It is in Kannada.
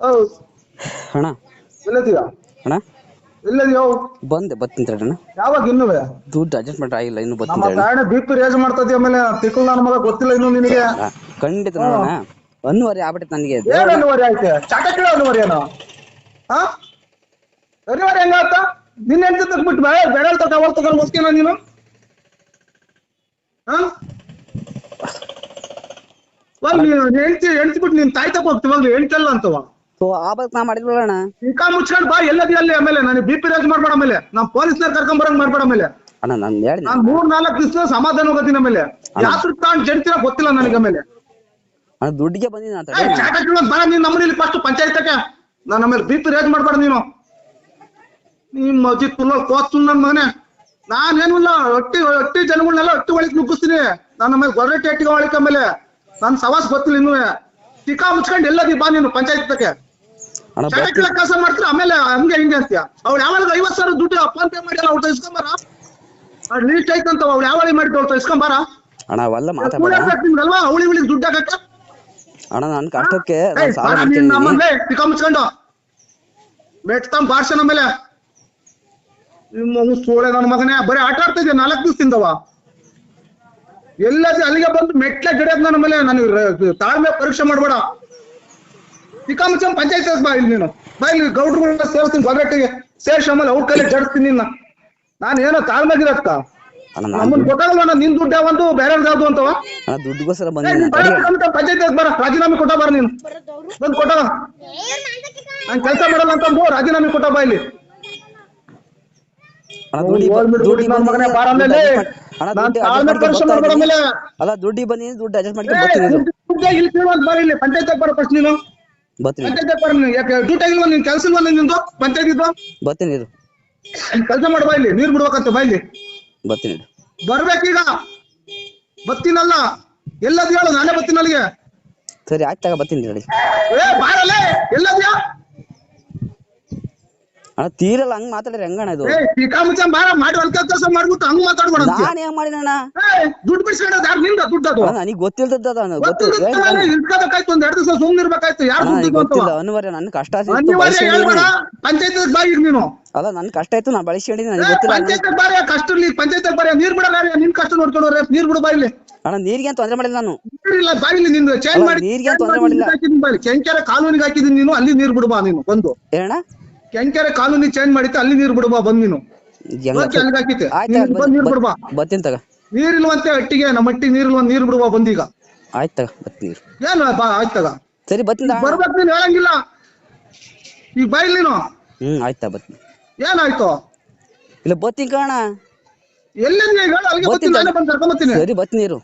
ಹೌದು. ಅಣ್ಣ. ಎಲ್ಲದಿಯಾ? ಅಣ್ಣ. ಎಲ್ಲದಿಯೋ? ಬಂದೆ ಬರ್ತೀನಿ ಅಣ್ಣ. ಯಾವಾಗ ಇನ್ನು ದುಡ್ಡು ಅಡ್ಜಸ್ಟ್ಮೆಂಟ್ ಆಗಿಲ್ಲ ಇನ್ನು ನಮ್ಮ ಬರ್ತೀನಿ ತಡಿ ಗಾಡಿ ಬಿ ಪಿ ರೇಸ್ ಮಾಡ್ತದಿ ಆಮೇಲೆ ತಿಕ್ಕಲ್ ನನ್ನ ಮಗ ಗೊತ್ತಿಲ್ಲ ಇನ್ನು ನಿನಗೆ. ಖಂಡಿತ ನೋಡೋಣ ಒಂದುವರೆ ಆಗ್ಬಿಟ್ಟೆ ನನಗೆ. ಏನ್ ಅನಿವಾರ್ಯ ಐತೆ ಚಾಟ ಕೇಳ ಅನಿವಾರ್ಯ ಏನೋ? ಹಾ? ಅನಿವಾರ್ಯ ಹೆಂಗಾತ ನಿನ್ನ ಹೆಂಡತಿ ತಗ್ಬಿಟ್ಟು ಬೇಡ ಬೇಡ ನೀನು? ಹಾ? ನೀನು ಹೆಂಡತಿ ಹೆಂಡತಿ ಬಿಟ್ಟು ನೀನ್ ತಾಯಿ ತಕ ಹೋಗ್ತೀವಾಗ ಹೆಂಡತಿ ಅಲ್ಲ ಅಂತವ. ಸೊ ಆ ಬಸ್ ನಾ ಮಾಡಿದ್ವಲ್ಲ ಅಣ್ಣ. ಮುಚ್ಕೊಂಡು ಬಾ ಎಲ್ಲದಿ ಅಲ್ಲಿ ಆಮೇಲೆ. ನನಗೆ ಬಿ ಪಿ ರೇಸ್ ಮಾಡ್ಬೇಡ ಆಮೇಲೆ. ನಾ ಪೊಲೀಸ್ನರ್ ಕರ್ಕೊಂಡ್ ಬರಂಗ್ ಮಾಡ್ಬೇಡ ಆಮೇಲೆ. ಅಣ್ಣ ನಾನು ಹೇಳಿ ನಾನ್ ಮೂರ್ ನಾಲ್ಕು ದಿವಸ ಸಮಾಧಾನ ಹೋಗೋತೀನಿ ಆಮೇಲೆ. ಯಾತ್ರ ತಾಂಡ್ ಜಡ್ತಿರ ಗೊತ್ತಿಲ್ಲ ನನಗೆ ಆಮೇಲೆ. ಅಣ್ಣ ದುಡ್ಡಿಗೆ ಬಂದಿದ್ದೀನಿ ನಾ ತಡಿ. ಏಯ್, ಚಾಟ ಕೀಳೋದ್ ಬಾ ನೀನ್ ನಮ್ಮನೇಲಿ ಫಸ್ಟ್ ಪಂಚಾಯತ್ಗೆ ನಾನು ಆಮೇಲೆ ಬಿ ಪಿ ರೇಸ್ ಮಾಡ್ಬೇಡ ನೀನು. ನಿಮ್ ಮಜಿ ತುಲ್ಲ ಕೋತ್ ನನ್ ಮಗನೆ. ನಾನೇನಿಲ್ಲ ಒಟ್ಟಿ ಒಟ್ಟಿ ಜನಗಳನ್ನೆಲ್ಲ ಒಟ್ಟಿ ಒಳಗೆ ನುಗ್ಗಿಸ್ತೀನಿ. ನಾನು ಆಮೇಲೆ ಗೊರ್ರೆಟ್ಟಿ ಅಟ್ಟಿಗೆ ಒಳಗೆ ಆಮೇಲೆ. ನನ್ ಸವಾಸ್ ಗೊತ್ತಿಲ್ಲ ಇನ್ನೂ ಟಿಕಾ ಮುಚ್ಕೊಂಡು ಎಲ್ಲದಿ ಬಾ ನೀನು ಪಂಚಾಯತ್ ತಕ್ಕೆ ಕೀಳಕ್ ಕೆಲಸ ಮಾಡ್ತೀರ? ಆಮೇಲೆ ಹಂಗೆ ಹಿಂಗೆ ಅಂತೀಯ? ಅವ್ರು ಯಾವಾಗ ಐವತ್ ಸಾವಿರ ದುಡ್ಡು ಫೋನ್ ಪೇ ಮಾಡಿ ಅವ್ರು ಇಸ್ಕೊಂಬಾರ ಲೀಸ್ಟ್ ಐತಂತ ಅವ್ರು ಯಾವಾಗ ಮಾಡಿದ್ದು ಅವ್ರು ಇಸ್ಕೊಂಬಾರ ಅಣ್ಣ ಅವೆಲ್ಲ ಮಾತಾಡ್ಬೇಡ ಅಲ್ವಾ ಅವಳಿ ಉಳಿಗೆ ದುಡ್ಡು ಹಾಕಕ್ಕ? ಅಣ್ಣ ನನ್ನ ಕಷ್ಟಕ್ಕೆ ನಮ್ಮಲ್ಲೇ ಟಿಕ ಮುಚ್ಕೊಂಡು. ಬೆಟ್ತಂ ಬಾರ್ಸ ನಮ್ಮೇಲೆ ನಿಮ್ಮ ಸೋಳೆ ನನ್ನ ಮಗನೇ. ಬರೀ ಆಟ ಆಡ್ತಾ ಇದ್ದೆ ನಾಲ್ಕು ದಿವಸದಿಂದವ. ಎಲ್ಲ ಅಲ್ಲಿಗೆ ಬಂದು ಮೆಟ್ಲೆ ಗಿಡದ ನನ್ನ ಮೇಲೆ ನನಗೆ ತಾಳ್ಮೆ ಪರೀಕ್ಷೆ ಮಾಡ್ಬೇಡ. ಟಿಕ ಮುಚ್ಚಂಗ್ ಪಂಚಾಯತ್ ಬಾ ಇಲ್ಲಿ ನೀನು. ಬಾ ಇಲ್ಲಿ ಗೌಡ್ರು ಸೇರಿಸ್ತೀನಿ ಗೊಬ್ಬಟ್ಟಿಗೆ ಸೇರ್ಸಿ ಆಮೇಲೆ ಅವ್ರ ಕೈಲಿ ಜಡಿಸ್ತೀನಿ ನಿನ್ನ. ನಾನು ಏನೋ ತಾಳ್ಮೆಗಿರತ್ತ? ನಮ್ಮನ್ ಗೊತ್ತಾಗಲ್ಲ ನಿನ್ ದುಡ್ಡು ಒಂದು ಬೇರೆ ಯಾವ್ದು ಅಂತವ ದುಡ್ಡುಗೋಸ್ಕರ ಪಂಚಾಯತ್ ಬರ ರಾಜೀನಾಮೆ ಕೊಟ್ಟ ಬರ ನೀನು. ಬಂದ್ ಕೊಟ್ಟ ನಾನ್ ಕೆಲಸ ಮಾಡಲ್ಲ ಅಂತ ರಾಜೀನಾಮೆ ಕೊಟ್ಟ ಬಾ ಇಲ್ಲಿ. ಅಲ್ಲ ದುಡ್ಡಿ ಬನ್ನಿ ದುಡ್ಡು ಅಡ್ಜಸ್ಟ್ ಮಾಡ್ಕೊಂಡು ಬರ್ತೀನಿ. ಇಲ್ಲಿ ಬರ ಇಲ್ಲಿ ಪಂಚಾಯತ್ ಬರ ಫಸ್ಟ್ ನೀನು. ಬರ್ತೀನಿ. ಕೆಲಸ ನಿಂದು? ಪಂಚಾಯತ್ ಇದ್ದು ಬರ್ತೀನಿ ಇರು ಕೆಲಸ ಮಾಡು ಬಾ ಇಲ್ಲಿ. ನೀರ್ ಬಿಡ್ಬೇಕಂತ ಬಾ ಇಲ್ಲಿ. ಬರ್ತೀನಿ. ಬರ್ಬೇಕೀಗ. ಬತ್ತೀನಲ್ಲ. ಎಲ್ಲದ್ ಹೇಳು ನಾನೇ ಬತ್ತೀನಿ ಅಲ್ಲಿಗೆ. ಸರಿ ಆಯ್ತಾಗ ತಗ ಬರ್ತೀನಿ ಹೇಳಿ ಏ ಬಾರಲ್ಲೇ. ಎಲ್ಲದ್ಯಾ ಅಣ್ಣ ತೀರಲ್ಲ ಹಂಗ್ ಮಾತಾಡ್ರಿ ಹೆಂಗಣ್ಣ ಇದು? ಬಾರ ಮಾಡಿ ಹೊಲ್ಕ ಕೆಲಸ ಮಾಡ್ಬಿಟ್ಟು ಹಂಗ್ ಮಾತಾಡ್ಬೇಡ. ನಾನು ದುಡ್ಡು ಯಾರು ನಿಂದ ದುಡ್ಡು ಅದು? ಗೊತ್ತಿಲ್ದದ ಗೊತ್ತಿಲ್ಲ ಇರ್ಬೇಕಾಯ್ತು ಒಂದ್ ಎರಡು ದಿವಸ ಸುಮ್ನೆ ಇರ್ಬೇಕಾಯ್ತು ಯಾರು ದುಡ್ಡು ನನಗೆ ಇದ್ದು ಅಂತವ? ಗೊತ್ತಿಲ್ಲ ಅನಿವಾರ್ಯ ನನ್ ಕಷ್ಟ ಅನಿವಾರ್ಯ ಹೇಳ್ಬೇಡ ನೀನು. ಅಲ್ಲ ನನ್ ಕಷ್ಟ ಆಯ್ತು ನಾ ಬಳಸ್ಕೊಂಡಿದ್ದೀನಿ ನನಗೆ ಗೊತ್ತಿಲ್ಲ ಅಣ್ಣ. ಪಂಚಾಯತ್ ಬಾರಿ ಕಷ್ಟ ಇರ್ಲಿ ಪಂಚಾಯತ್ ಬಾರಿ ನೀರ್ ಬಿಡಲ್ಲ ನಿನ್ ಕಷ್ಟ ನೋಡ್ಕೊಂಡ್ರೆ ನೀರ್ ಬಿಡು ಬಾಯಿಲಿ. ಅಣ್ಣ ನೀರಿಗೆ ತೊಂದರೆ ಮಾಡಿಲ್ಲ ನಾನು? ನೀರಿಲ್ಲ ಬಾಯಿಲಿ ನಿಂದು ಚೇಂಜ್ ಅಲ್ಲ, ಮಾಡಿ ನೀರ್ಗೆ ತೊಂದ್ರೆ ಮಾಡಿಲ್ಲ. ಕೆಂಕೆರೆ ಕಾಲೋನಿಗೆ ಹಾಕಿದೀನಿ ನೀನು ಅಲ್ಲಿ ನೀರ್ ಬಿಡುಬಾ ನೀನು ಬಂದು. ಏನಣ್ಣ? ಕೆಂಕೆರೆ ಕಾಲೋನಿ ಚೇಂಜ್ ಮಾಡಿತ್ತು ಅಲ್ಲಿ ನೀರ್ ಬಿಡಬಾ ಬಂದ್ ನೀನು. ಆಯ್ತು? ನೀರ್ ಬಿಡುಬಾ ಬರ್ತೀನಿ ತಗ. ನೀರಿಲ್ವಂತೆ ಅಟ್ಟಿಗೆ ನಮ್ಮ ಅಟ್ಟಿಗೆ ಇಲ್ವಂತ ನೀರ್ ಬಿಡಬಾ ಬಂದೀಗ. ಆಯ್ತು ತಗ ಬರ್ತೀನಿ ಏನ್ ಬಾ ಆಯ್ತಗ ಸರಿ ಬರ್ತೀನಿ ತಗ. ಬರ್ಬೇಕು ನೀನ್ ಹೇಳಂಗಿಲ್ಲ. ಈಗ ಬೈಲ್ ನೀನು. ಹ್ಮ್ ಆಯ್ತ ಬತ್ತೀನಿ ಏನಾಯ್ತು ಇಲ್ಲ ಬರ್ತೀನಿ ಕಾಣ ಎಲ್ಲಿ ಅಲ್ಲಿಗೆ ಬರ್ತೀನಿ ನಾನೇ ಬಂದು ಕರ್ಕೊಂಡ್ ಬರ್ತೀನಿ. ಸರಿ ಬರ್ತೀನಿ ಇರು.